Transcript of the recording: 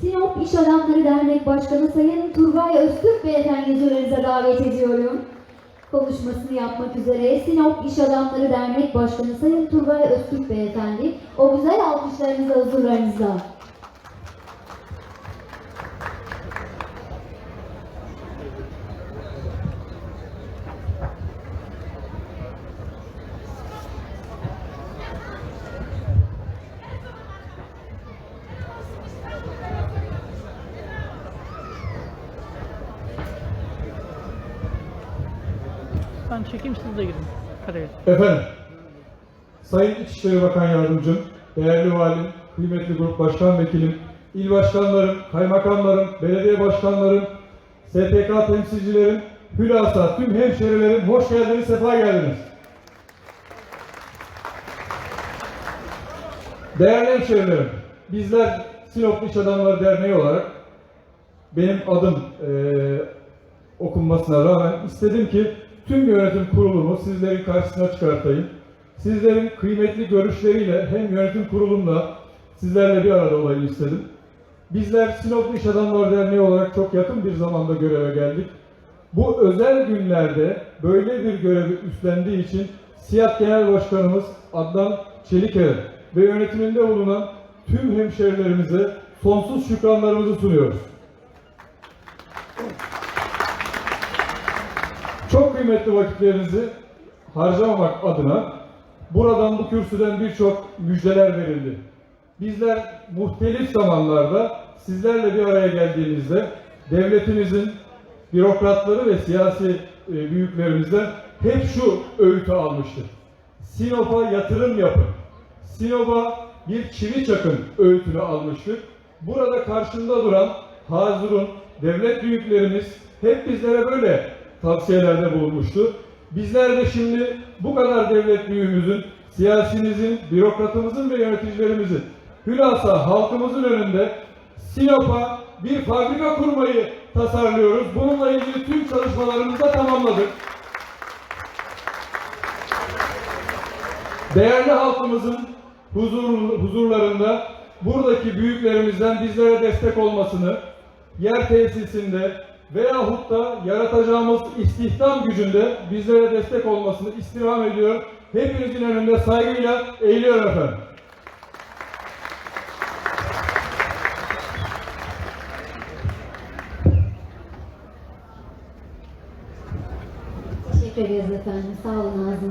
Sinop İş Adamları Dernek Başkanı Sayın Turgay Öztürk Beyefendi huzurlarınıza davet ediyorum. Konuşmasını yapmak üzere Sinop İş Adamları Dernek Başkanı Sayın Turgay Öztürk Beyefendi o güzel alkışlarınızla huzurlarınızda. Ben çekeyim siz de girin kareye. Efendim, Sayın İçişleri Bakan Yardımcım, değerli valim, kıymetli grup başkan vekilim, il başkanlarım, kaymakamlarım, belediye başkanlarım, STK temsilcilerim, hülasa tüm hemşerilerim hoş geldiniz, sefa geldiniz. Değerli hemşerilerim, bizler Sinop İş Adamları Derneği olarak benim adım eee, okunmasına rağmen istedim ki tüm yönetim kurulumu sizlerin karşısına çıkartayım. Sizlerin kıymetli görüşleriyle hem yönetim kurulumla sizlerle bir arada olayım istedim. Bizler Sinop İş Adamları Derneği olarak çok yakın bir zamanda göreve geldik. Bu özel günlerde böyle bir görevi üstlendiği için SİAD Genel Başkanımız Adnan Çeliker ve yönetiminde bulunan tüm hemşerilerimize sonsuz şükranlarımızı sunuyoruz. Çok kıymetli vakitlerinizi harcamamak adına buradan bu kürsüden birçok müjdeler verildi. Bizler muhtelif zamanlarda sizlerle bir araya geldiğimizde devletimizin bürokratları ve siyasi e, büyüklerimizden hep şu öğütü almıştır. Sinop'a yatırım yapın. Sinop'a bir çivi çakın öğütünü almıştık. Burada karşında duran Hazırun, devlet büyüklerimiz hep bizlere böyle tavsiyelerde bulunmuştu. Bizler de şimdi bu kadar devlet büyüğümüzün, siyasimizin, bürokratımızın ve yöneticilerimizin hülasa halkımızın önünde Sinop'a bir fabrika kurmayı tasarlıyoruz. Bununla ilgili tüm çalışmalarımızı da tamamladık. Değerli halkımızın huzur, huzurlarında buradaki büyüklerimizden bizlere destek olmasını, yer tesisinde veyahut da yaratacağımız istihdam gücünde bizlere destek olmasını istirham ediyor. Hepinizin önünde saygıyla eğiliyorum efendim. Teşekkür ederiz efendim. Sağ olun ağzınıza.